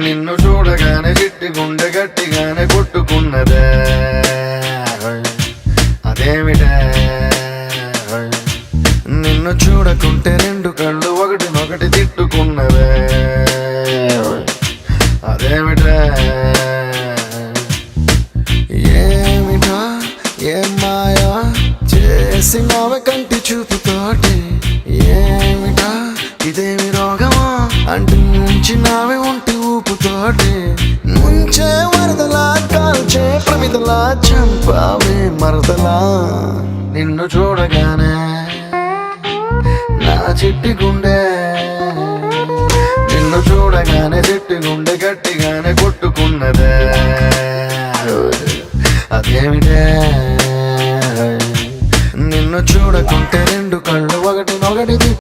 నిన్ను చూడగానే చిట్టి గుండె గట్టిగానే కొట్టుకున్నదే. అదేమిటే? నిన్ను చూడకుంటే రెండు కళ్ళు ఒకటినొకటి తిట్టుకున్నవే. అదేమిటే? ఏమిటా? ఏం మాయా చేసినావే కంటి చూపుతోటి. ఏమిటా? ఇదేమి రోగమా? అంటి ముంచినావే ఉంటా ఊపుతోటి ముంచే వరదలా కాల్చే ప్రమిదలా చంపావే మరదలా. నిన్ను చూడగానే నా చిట్టి గుండె. నిన్ను చూడగానే చిట్టి గుండె గట్టిగానే కొట్టుకున్నదే. అదేమిటే? నిన్ను చూడకుంటే రెండు కళ్ళు